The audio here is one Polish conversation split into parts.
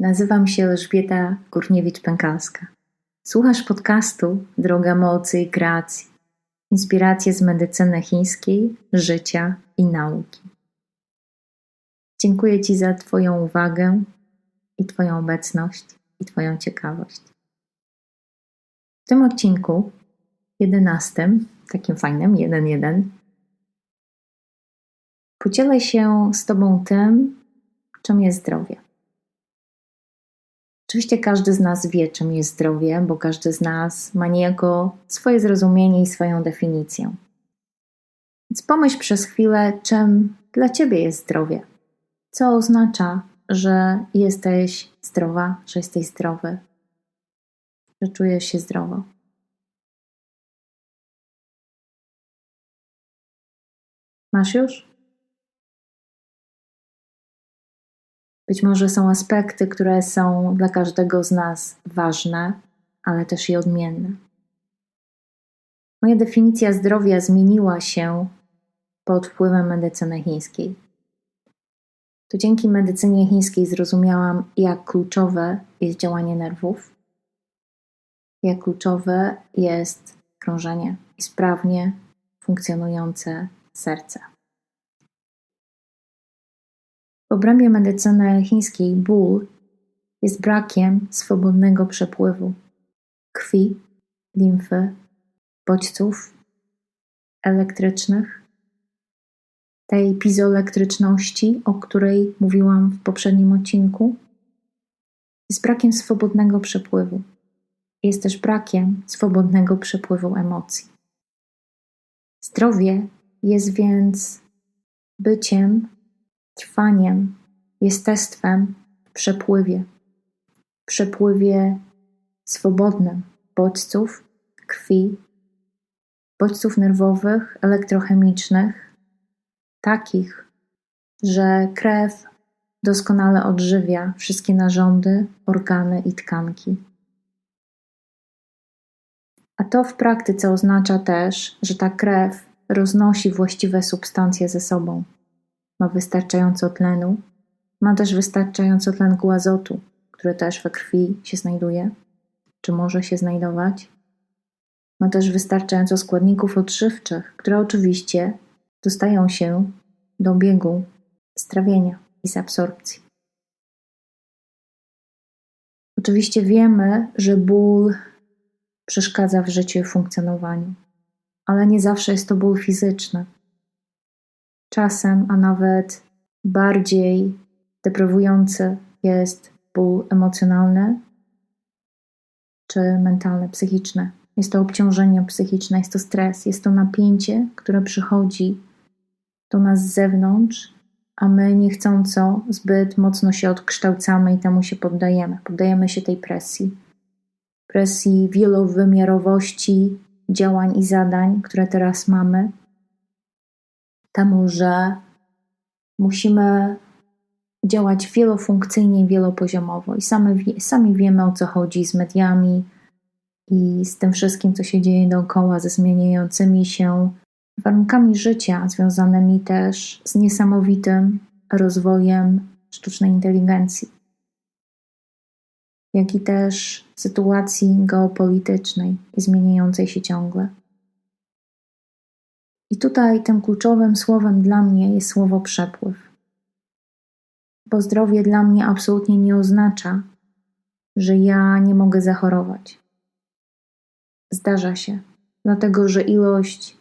Nazywam się Elżbieta Górniewicz-Pękalska. Słuchasz podcastu Droga Mocy i Kreacji. Inspiracje z medycyny chińskiej, życia i nauki. Dziękuję Ci za Twoją uwagę i Twoją obecność i Twoją ciekawość. W tym odcinku, jedenastym, takim fajnym, jeden jeden, podzielę się z Tobą tym, czym jest zdrowie. Oczywiście każdy z nas wie, czym jest zdrowie, bo każdy z nas ma niejako swoje zrozumienie i swoją definicję. Więc pomyśl przez chwilę, czym dla Ciebie jest zdrowie. Co oznacza, że jesteś zdrowa, że jesteś zdrowy, że czujesz się zdrowo. Masz już? Być może są aspekty, które są dla każdego z nas ważne, ale też i odmienne. Moja definicja zdrowia zmieniła się pod wpływem medycyny chińskiej. To dzięki medycynie chińskiej zrozumiałam, jak kluczowe jest działanie nerwów, jak kluczowe jest krążenie i sprawnie funkcjonujące serce. W obrębie medycyny chińskiej ból jest brakiem swobodnego przepływu krwi, limfy, bodźców elektrycznych, tej pizoelektryczności, o której mówiłam w poprzednim odcinku, jest brakiem swobodnego przepływu. Jest też brakiem swobodnego przepływu emocji. Zdrowie jest więc byciem trwaniem, jestestwem w przepływie, przepływie swobodnym bodźców, krwi, bodźców nerwowych, elektrochemicznych, takich, że krew doskonale odżywia wszystkie narządy, organy i tkanki. A to w praktyce oznacza też, że ta krew roznosi właściwe substancje ze sobą ma wystarczająco tlenu, ma też wystarczająco tlenku azotu, który też we krwi się znajduje, czy może się znajdować. Ma też wystarczająco składników odżywczych, które oczywiście dostają się do biegu strawienia i z absorpcji. Oczywiście wiemy, że ból przeszkadza w życiu i funkcjonowaniu, ale nie zawsze jest to ból fizyczny czasem, a nawet bardziej deprawujący jest ból emocjonalny czy mentalny, psychiczny. Jest to obciążenie psychiczne, jest to stres, jest to napięcie, które przychodzi do nas z zewnątrz, a my niechcąco zbyt mocno się odkształcamy i temu się poddajemy. Poddajemy się tej presji. Presji wielowymiarowości działań i zadań, które teraz mamy, temu, że musimy działać wielofunkcyjnie wielopoziomowo. I sami, sami wiemy o co chodzi z mediami i z tym wszystkim, co się dzieje dookoła, ze zmieniającymi się warunkami życia, związanymi też z niesamowitym rozwojem sztucznej inteligencji, jak i też sytuacji geopolitycznej i zmieniającej się ciągle. I tutaj tym kluczowym słowem dla mnie jest słowo przepływ. Bo zdrowie dla mnie absolutnie nie oznacza, że ja nie mogę zachorować. Zdarza się, dlatego że ilość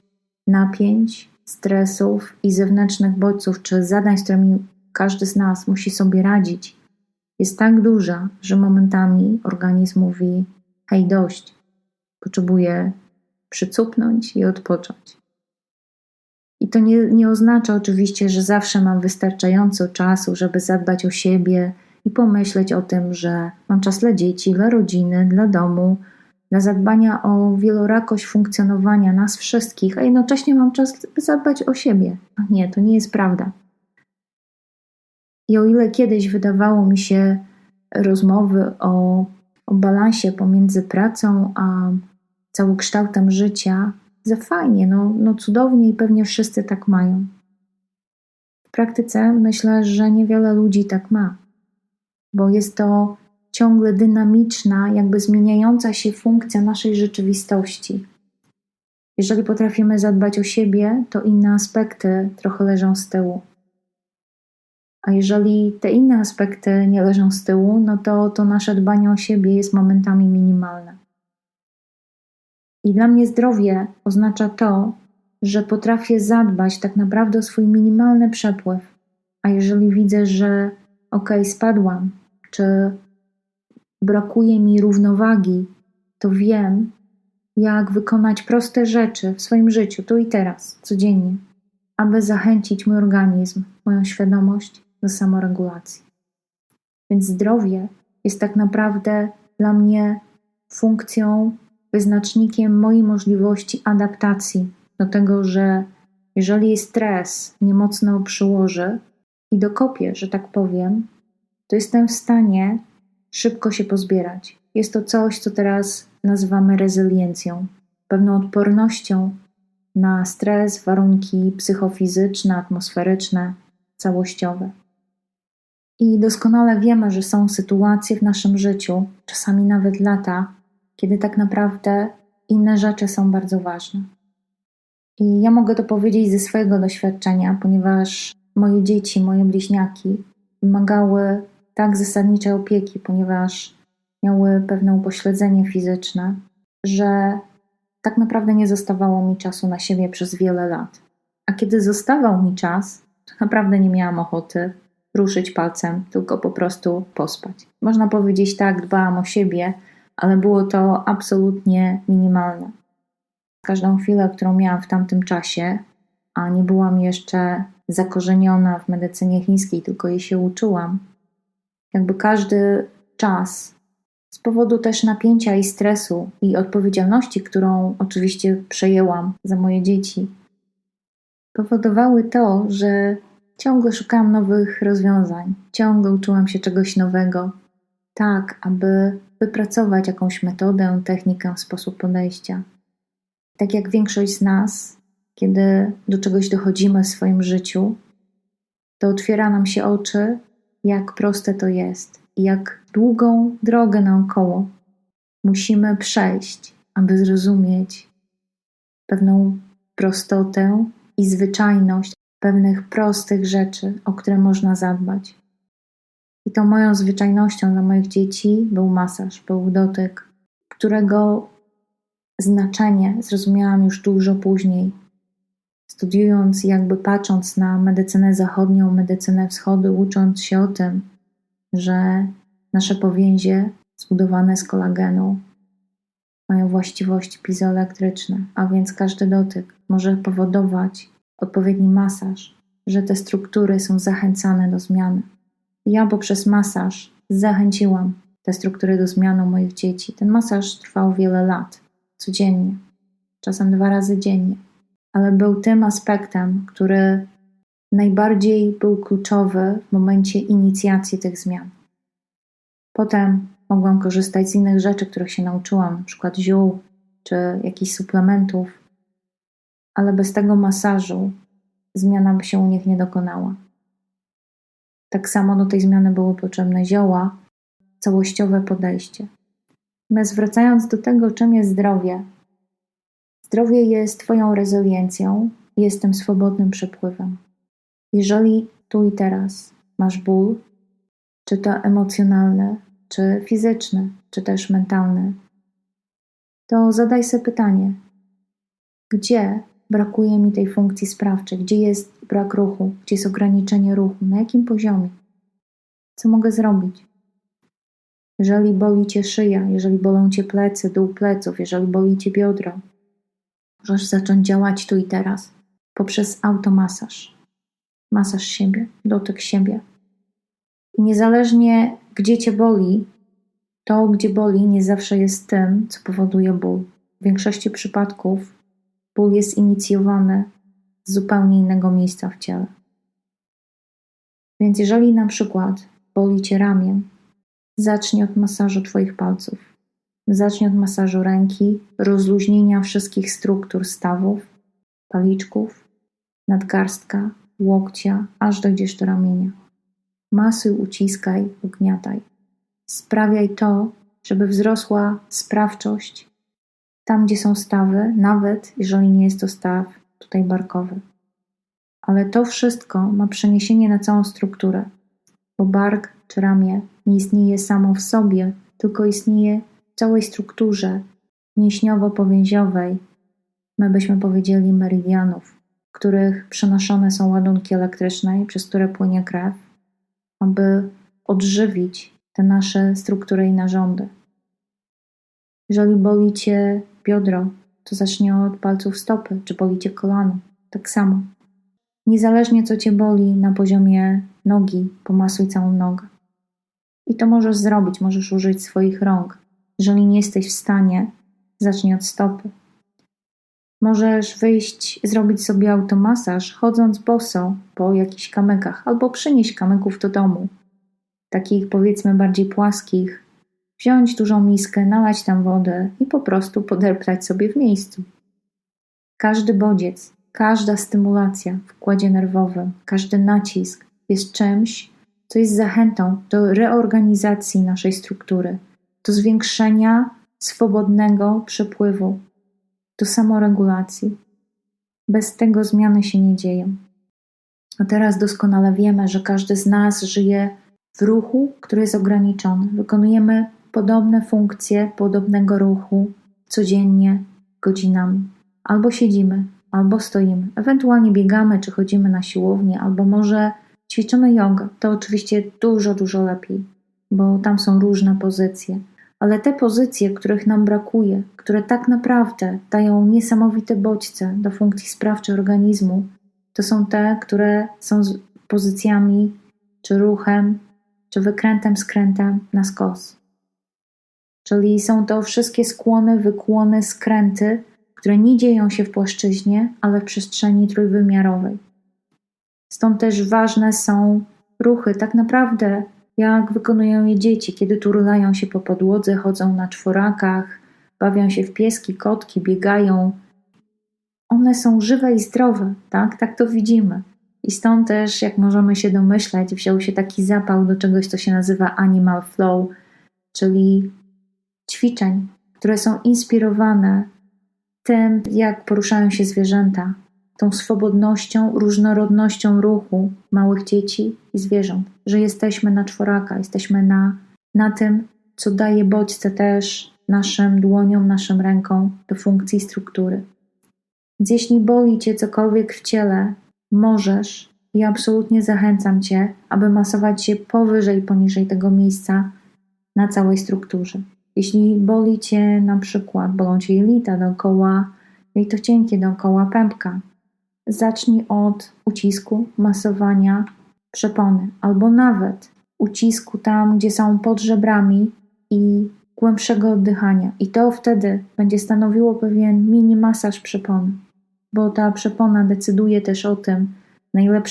napięć, stresów i zewnętrznych bodźców czy zadań, z którymi każdy z nas musi sobie radzić, jest tak duża, że momentami organizm mówi: hej, dość, potrzebuję przycupnąć i odpocząć. I to nie, nie oznacza oczywiście, że zawsze mam wystarczająco czasu, żeby zadbać o siebie i pomyśleć o tym, że mam czas dla dzieci, dla rodziny, dla domu, dla zadbania o wielorakość funkcjonowania nas wszystkich, a jednocześnie mam czas, by zadbać o siebie. A nie, to nie jest prawda. I o ile kiedyś wydawało mi się rozmowy o, o balansie pomiędzy pracą a całokształtem życia za fajnie, no, no cudownie i pewnie wszyscy tak mają. W praktyce myślę, że niewiele ludzi tak ma. bo jest to ciągle dynamiczna, jakby zmieniająca się funkcja naszej rzeczywistości. Jeżeli potrafimy zadbać o siebie, to inne aspekty trochę leżą z tyłu. A jeżeli te inne aspekty nie leżą z tyłu, no to to nasze dbanie o siebie jest momentami minimalne. I dla mnie zdrowie oznacza to, że potrafię zadbać tak naprawdę o swój minimalny przepływ. A jeżeli widzę, że ok, spadłam, czy brakuje mi równowagi, to wiem, jak wykonać proste rzeczy w swoim życiu, tu i teraz, codziennie, aby zachęcić mój organizm, moją świadomość do samoregulacji. Więc zdrowie jest tak naprawdę dla mnie funkcją, wyznacznikiem mojej możliwości adaptacji do tego, że jeżeli stres mnie mocno przyłoży i dokopię, że tak powiem, to jestem w stanie szybko się pozbierać. Jest to coś, co teraz nazywamy rezyliencją, pewną odpornością na stres, warunki psychofizyczne, atmosferyczne, całościowe. I doskonale wiemy, że są sytuacje w naszym życiu, czasami nawet lata, kiedy tak naprawdę inne rzeczy są bardzo ważne. I ja mogę to powiedzieć ze swojego doświadczenia, ponieważ moje dzieci, moje bliźniaki wymagały tak zasadniczej opieki, ponieważ miały pewne upośledzenie fizyczne, że tak naprawdę nie zostawało mi czasu na siebie przez wiele lat. A kiedy zostawał mi czas, to naprawdę nie miałam ochoty ruszyć palcem, tylko po prostu pospać. Można powiedzieć tak, dbałam o siebie, ale było to absolutnie minimalne. Każdą chwilę, którą miałam w tamtym czasie, a nie byłam jeszcze zakorzeniona w medycynie chińskiej, tylko jej się uczyłam, jakby każdy czas z powodu też napięcia i stresu i odpowiedzialności, którą oczywiście przejęłam za moje dzieci, powodowały to, że ciągle szukałam nowych rozwiązań, ciągle uczyłam się czegoś nowego, tak aby wypracować jakąś metodę, technikę, sposób podejścia. Tak jak większość z nas, kiedy do czegoś dochodzimy w swoim życiu, to otwiera nam się oczy, jak proste to jest i jak długą drogę naokoło musimy przejść, aby zrozumieć pewną prostotę i zwyczajność pewnych prostych rzeczy, o które można zadbać. I tą moją zwyczajnością dla moich dzieci był masaż, był dotyk, którego znaczenie zrozumiałam już dużo później. Studiując, jakby patrząc na medycynę zachodnią, medycynę wschodu, ucząc się o tym, że nasze powięzie zbudowane z kolagenu mają właściwości pizoelektryczne, a więc każdy dotyk może powodować odpowiedni masaż, że te struktury są zachęcane do zmiany. Ja poprzez masaż zachęciłam te struktury do zmiany moich dzieci. Ten masaż trwał wiele lat, codziennie, czasem dwa razy dziennie, ale był tym aspektem, który najbardziej był kluczowy w momencie inicjacji tych zmian. Potem mogłam korzystać z innych rzeczy, których się nauczyłam, na przykład ziół czy jakichś suplementów, ale bez tego masażu zmiana by się u nich nie dokonała. Tak samo do tej zmiany było potrzebne zioła, całościowe podejście. Natomiast wracając do tego, czym jest zdrowie, zdrowie jest Twoją rezyliencją, jest tym swobodnym przepływem. Jeżeli tu i teraz masz ból, czy to emocjonalny, czy fizyczny, czy też mentalny, to zadaj sobie pytanie: gdzie brakuje mi tej funkcji sprawczej, gdzie jest brak ruchu, gdzie jest ograniczenie ruchu, na jakim poziomie? Co mogę zrobić? Jeżeli boli cię szyja, jeżeli bolą cię plecy, dół pleców, jeżeli boli cię biodro, możesz zacząć działać tu i teraz poprzez automasaż. Masaż siebie, dotyk siebie. I niezależnie gdzie cię boli, to gdzie boli nie zawsze jest tym, co powoduje ból. W większości przypadków ból jest inicjowany z zupełnie innego miejsca w ciele. Więc jeżeli na przykład boli cię ramię, zacznij od masażu Twoich palców. Zacznij od masażu ręki, rozluźnienia wszystkich struktur stawów, paliczków, nadgarstka, łokcia, aż dojdziesz do ramienia. Masuj, uciskaj, ugniataj. sprawiaj to, żeby wzrosła sprawczość tam, gdzie są stawy, nawet jeżeli nie jest to staw tutaj barkowy. Ale to wszystko ma przeniesienie na całą strukturę, bo bark czy ramię nie istnieje samo w sobie, tylko istnieje w całej strukturze mięśniowo-powięziowej, my byśmy powiedzieli meridianów, w których przenoszone są ładunki elektryczne, przez które płynie krew, aby odżywić te nasze struktury i narządy. Jeżeli boli cię biodro, to zacznie od palców stopy, czy boli cię kolano, tak samo. Niezależnie co cię boli na poziomie nogi, pomasuj całą nogę. I to możesz zrobić, możesz użyć swoich rąk. Jeżeli nie jesteś w stanie, zacznij od stopy. Możesz wyjść, zrobić sobie automasaż, chodząc boso po jakichś kamykach, albo przynieść kamyków do domu. Takich powiedzmy bardziej płaskich. Wziąć dużą miskę, nalać tam wodę i po prostu poderptać sobie w miejscu. Każdy bodziec, każda stymulacja w układzie nerwowym, każdy nacisk jest czymś, co jest zachętą do reorganizacji naszej struktury, do zwiększenia swobodnego przepływu, do samoregulacji. Bez tego zmiany się nie dzieją. A teraz doskonale wiemy, że każdy z nas żyje w ruchu, który jest ograniczony. Wykonujemy podobne funkcje podobnego ruchu codziennie, godzinami. Albo siedzimy, albo stoimy, ewentualnie biegamy, czy chodzimy na siłownię, albo może ćwiczymy jogę. To oczywiście dużo, dużo lepiej, bo tam są różne pozycje ale te pozycje, których nam brakuje, które tak naprawdę dają niesamowite bodźce do funkcji sprawczej organizmu, to są te, które są pozycjami, czy ruchem, czy wykrętem, skrętem na skos. Czyli są to wszystkie skłony, wykłony, skręty, które nie dzieją się w płaszczyźnie, ale w przestrzeni trójwymiarowej. Stąd też ważne są ruchy tak naprawdę jak wykonują je dzieci, kiedy turlają się po podłodze, chodzą na czworakach, bawią się w pieski, kotki, biegają. One są żywe i zdrowe, tak? Tak to widzimy. I stąd też, jak możemy się domyśleć, wziął się taki zapał do czegoś, co się nazywa animal flow, czyli ćwiczeń, które są inspirowane tym, jak poruszają się zwierzęta, tą swobodnością, różnorodnością ruchu małych dzieci i zwierząt, że jesteśmy na czworaka, jesteśmy na, na tym, co daje bodźce też naszym dłoniom, naszym rękom do funkcji struktury. Więc jeśli boli cię cokolwiek w ciele, możesz i absolutnie zachęcam cię, aby masować się powyżej, poniżej tego miejsca na całej strukturze. Jeśli boli cię na przykład, bolą cię jelita dookoła, to cienkie dookoła pępka, Zacznij od ucisku, masowania przepony, albo nawet ucisku tam, gdzie są pod żebrami i głębszego oddychania. I to wtedy będzie stanowiło pewien mini masaż przepony, bo ta przepona decyduje też o tym, na ile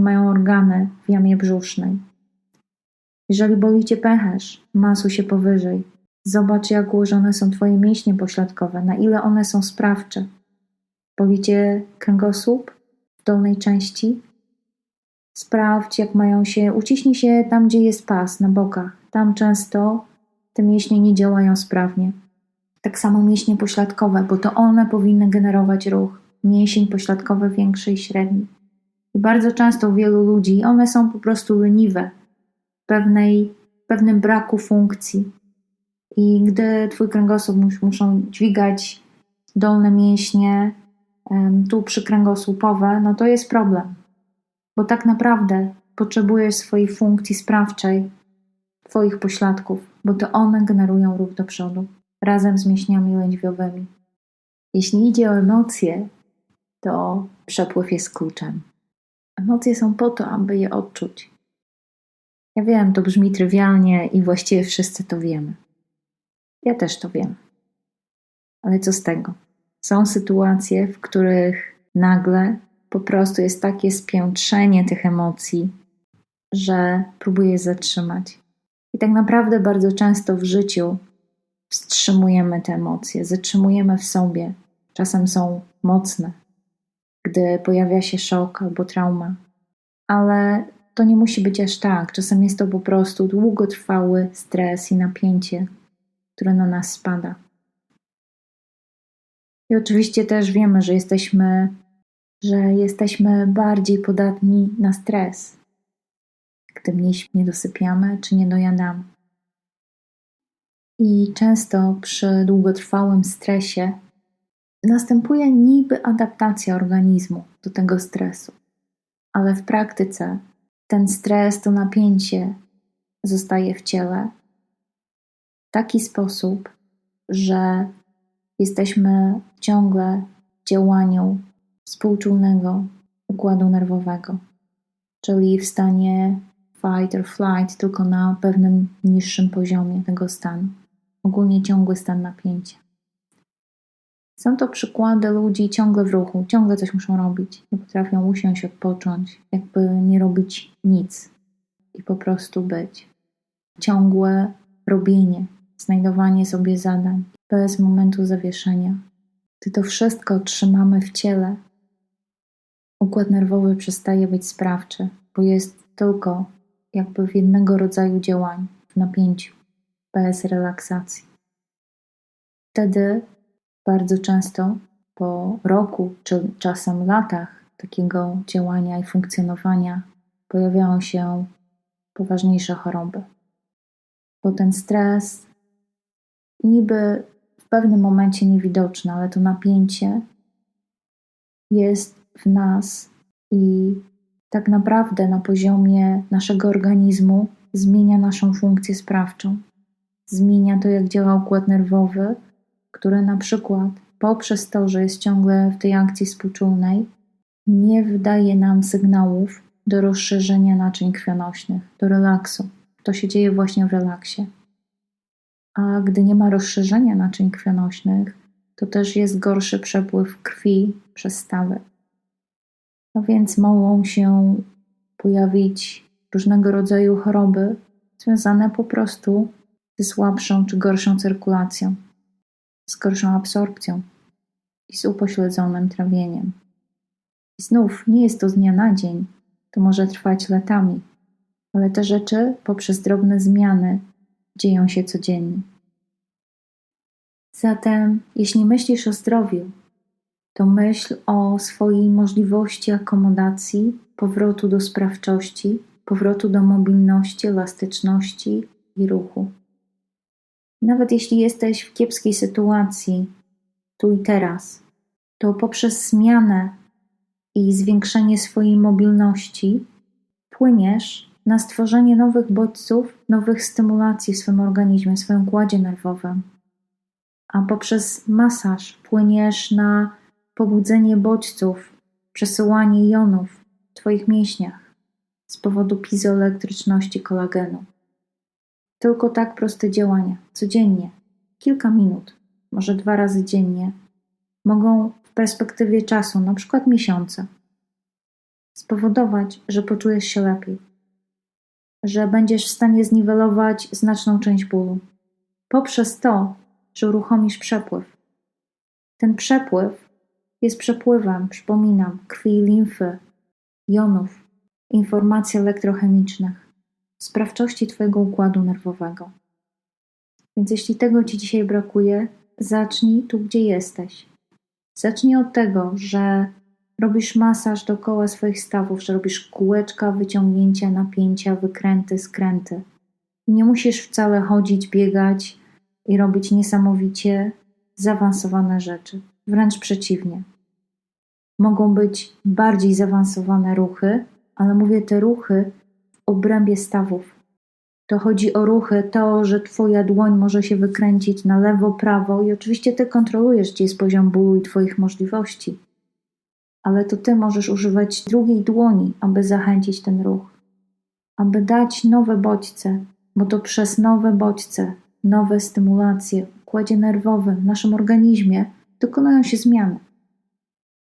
mają organy w jamie brzusznej. Jeżeli boli cię pęcherz, masuj się powyżej. Zobacz, jak ułożone są Twoje mięśnie pośladkowe, na ile one są sprawcze, Policie kręgosłup w dolnej części. Sprawdź, jak mają się. Uciśnij się tam, gdzie jest pas, na bokach. Tam często te mięśnie nie działają sprawnie. Tak samo mięśnie pośladkowe, bo to one powinny generować ruch. Mięsień pośladkowy większy i średni. I bardzo często u wielu ludzi one są po prostu leniwe, pewnej, pewnym braku funkcji. I gdy twój kręgosłup mus, muszą dźwigać dolne mięśnie, tu przykręgosłupowe, no to jest problem. Bo tak naprawdę potrzebujesz swojej funkcji sprawczej, Twoich pośladków, bo to one generują ruch do przodu, razem z mięśniami lędźwiowymi. Jeśli idzie o emocje, to przepływ jest kluczem. Emocje są po to, aby je odczuć. Ja wiem, to brzmi trywialnie i właściwie wszyscy to wiemy. Ja też to wiem. Ale co z tego? Są sytuacje, w których nagle po prostu jest takie spiętrzenie tych emocji, że próbuję zatrzymać. I tak naprawdę bardzo często w życiu wstrzymujemy te emocje, zatrzymujemy w sobie. Czasem są mocne, gdy pojawia się szok albo trauma, ale to nie musi być aż tak. Czasem jest to po prostu długotrwały stres i napięcie, które na nas spada. I oczywiście też wiemy, że jesteśmy, że jesteśmy bardziej podatni na stres, gdy mniej nie dosypiamy czy nie dojadamy. I często przy długotrwałym stresie następuje niby adaptacja organizmu do tego stresu, ale w praktyce ten stres, to napięcie zostaje w ciele taki sposób, że jesteśmy ciągle w działaniu współczulnego układu nerwowego, czyli w stanie fight or flight, tylko na pewnym niższym poziomie tego stanu. Ogólnie ciągły stan napięcia. Są to przykłady ludzi ciągle w ruchu, ciągle coś muszą robić. Nie potrafią usiąść, odpocząć, jakby nie robić nic i po prostu być. Ciągłe robienie, znajdowanie sobie zadań bez momentu zawieszenia. Gdy to wszystko trzymamy w ciele, układ nerwowy przestaje być sprawczy, bo jest tylko jakby w jednego rodzaju działaniu, w napięciu, bez relaksacji. Wtedy bardzo często po roku czy czasem latach takiego działania i funkcjonowania pojawiają się poważniejsze choroby. Bo ten stres niby w pewnym momencie niewidoczny, ale to napięcie jest w nas i tak naprawdę na poziomie naszego organizmu zmienia naszą funkcję sprawczą. Zmienia to, jak działa układ nerwowy, które na przykład poprzez to, że jest ciągle w tej akcji współczulnej, nie wydaje nam sygnałów do rozszerzenia naczyń krwionośnych, do relaksu. To się dzieje właśnie w relaksie. A gdy nie ma rozszerzenia naczyń krwionośnych, to też jest gorszy przepływ krwi przez stawy. No więc mogą się pojawić różnego rodzaju choroby związane po prostu ze słabszą czy gorszą cyrkulacją z gorszą absorpcją i z upośledzonym trawieniem. I znów nie jest to z dnia na dzień, to może trwać latami, ale te rzeczy poprzez drobne zmiany dzieją się codziennie. Zatem, jeśli myślisz o zdrowiu, to myśl o swojej możliwości akomodacji, powrotu do sprawczości, powrotu do mobilności, elastyczności i ruchu. Nawet jeśli jesteś w kiepskiej sytuacji, tu i teraz, to poprzez zmianę i zwiększenie swojej mobilności płyniesz na stworzenie nowych bodźców, nowych stymulacji w swoim organizmie, w swoim układzie nerwowym. A poprzez masaż płyniesz na pobudzenie bodźców, przesyłanie jonów w Twoich mięśniach z powodu pizoelektryczności kolagenu. Tylko tak proste działania, codziennie, kilka minut, może dwa razy dziennie, mogą w perspektywie czasu, na przykład miesiąca, spowodować, że poczujesz się lepiej, że będziesz w stanie zniwelować znaczną część bólu poprzez to, że uruchomisz przepływ. Ten przepływ jest przepływem, przypominam, krwi i limfy, jonów, informacji elektrochemicznych sprawczości Twojego układu nerwowego. Więc jeśli tego Ci dzisiaj brakuje, zacznij tu, gdzie jesteś. Zacznij od tego, że robisz masaż dookoła swoich stawów, że robisz kółeczka, wyciągnięcia, napięcia, wykręty, skręty. Nie musisz wcale chodzić, biegać i robić niesamowicie zaawansowane rzeczy. Wręcz przeciwnie. Mogą być bardziej zaawansowane ruchy, ale mówię te ruchy obrębie stawów. To chodzi o ruchy, to, że Twoja dłoń może się wykręcić na lewo, prawo i oczywiście Ty kontrolujesz, gdzie jest poziom bólu i Twoich możliwości. Ale to Ty możesz używać drugiej dłoni, aby zachęcić ten ruch, aby dać nowe bodźce, bo to przez nowe bodźce, nowe stymulacje w układzie nerwowym, w naszym organizmie dokonują się zmiany.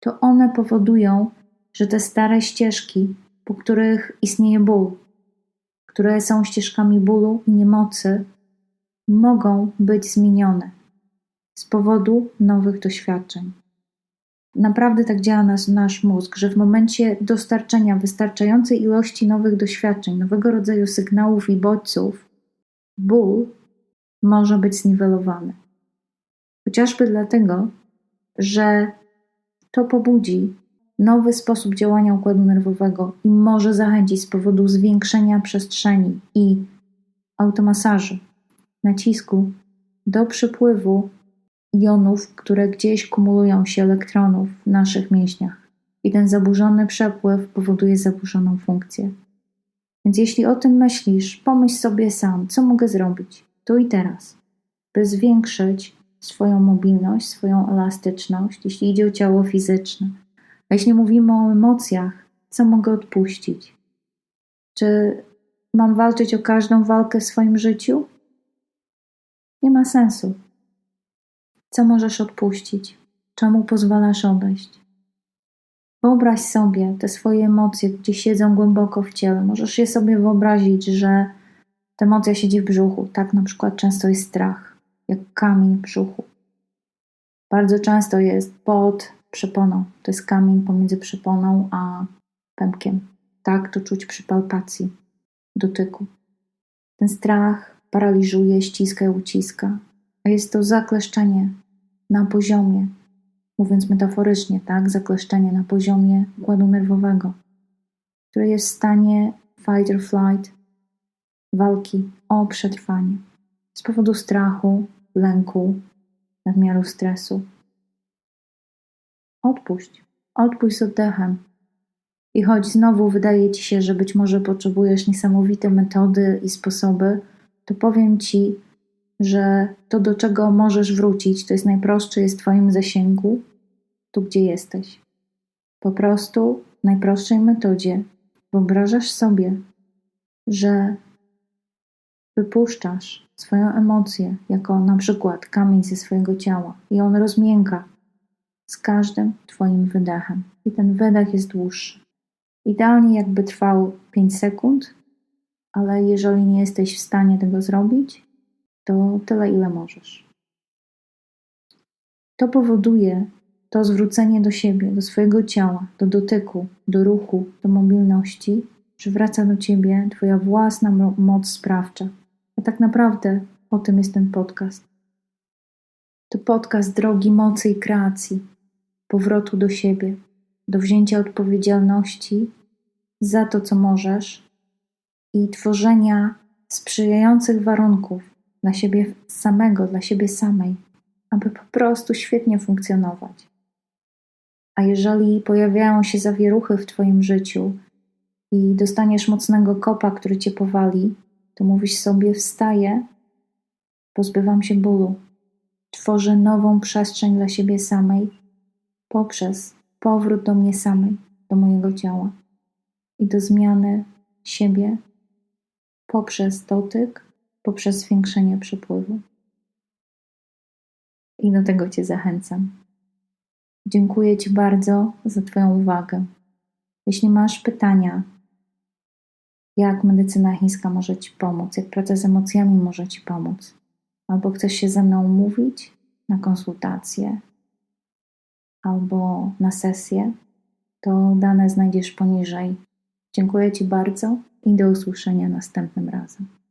To one powodują, że te stare ścieżki po których istnieje ból, które są ścieżkami bólu i niemocy, mogą być zmienione z powodu nowych doświadczeń. Naprawdę tak działa nas, nasz mózg, że w momencie dostarczenia wystarczającej ilości nowych doświadczeń, nowego rodzaju sygnałów i bodźców, ból może być zniwelowany. Chociażby dlatego, że to pobudzi nowy sposób działania układu nerwowego i może zachęcić z powodu zwiększenia przestrzeni i automasażu, nacisku do przypływu jonów, które gdzieś kumulują się elektronów w naszych mięśniach. I ten zaburzony przepływ powoduje zaburzoną funkcję. Więc jeśli o tym myślisz, pomyśl sobie sam, co mogę zrobić tu i teraz, by zwiększyć swoją mobilność, swoją elastyczność, jeśli idzie o ciało fizyczne. A jeśli mówimy o emocjach, co mogę odpuścić? Czy mam walczyć o każdą walkę w swoim życiu? Nie ma sensu. Co możesz odpuścić? Czemu pozwalasz odejść? Wyobraź sobie te swoje emocje, gdzie siedzą głęboko w ciele. Możesz je sobie wyobrazić, że ta emocja siedzi w brzuchu. Tak na przykład często jest strach, jak kamień w brzuchu. Bardzo często jest pod przeponą. To jest kamień pomiędzy przeponą a pępkiem. Tak to czuć przy palpacji, dotyku. Ten strach paraliżuje, ściska i uciska, a jest to zakleszczenie na poziomie, mówiąc metaforycznie, tak, zakleszczenie na poziomie układu nerwowego, które jest w stanie fight or flight, walki o przetrwanie z powodu strachu, lęku, nadmiaru stresu. Odpuść, odpuść z oddechem. I choć znowu wydaje ci się, że być może potrzebujesz niesamowite metody i sposoby, to powiem ci, że to, do czego możesz wrócić, to jest najprostsze, jest w Twoim zasięgu, tu gdzie jesteś. Po prostu w najprostszej metodzie wyobrażasz sobie, że wypuszczasz swoją emocję, jako na przykład kamień ze swojego ciała, i on rozmięka z każdym Twoim wydechem. I ten wydech jest dłuższy. Idealnie jakby trwał 5 sekund, ale jeżeli nie jesteś w stanie tego zrobić, to tyle, ile możesz. To powoduje to zwrócenie do siebie, do swojego ciała, do dotyku, do ruchu, do mobilności, że wraca do ciebie Twoja własna moc sprawcza. A tak naprawdę o tym jest ten podcast. To podcast drogi mocy i kreacji, powrotu do siebie, do wzięcia odpowiedzialności za to, co możesz i tworzenia sprzyjających warunków dla siebie samego, dla siebie samej, aby po prostu świetnie funkcjonować. A jeżeli pojawiają się zawieruchy w Twoim życiu i dostaniesz mocnego kopa, który Cię powali, to mówisz sobie: Wstaję, pozbywam się bólu, tworzę nową przestrzeń dla siebie samej poprzez powrót do mnie samej, do mojego ciała i do zmiany siebie poprzez dotyk, poprzez zwiększenie przepływu. I do tego Cię zachęcam. Dziękuję Ci bardzo za Twoją uwagę. Jeśli masz pytania, jak medycyna chińska może Ci pomóc, jak praca z emocjami może Ci pomóc, albo chcesz się ze mną umówić na konsultację, albo na sesję, to dane znajdziesz poniżej. Dziękuję Ci bardzo i do usłyszenia następnym razem.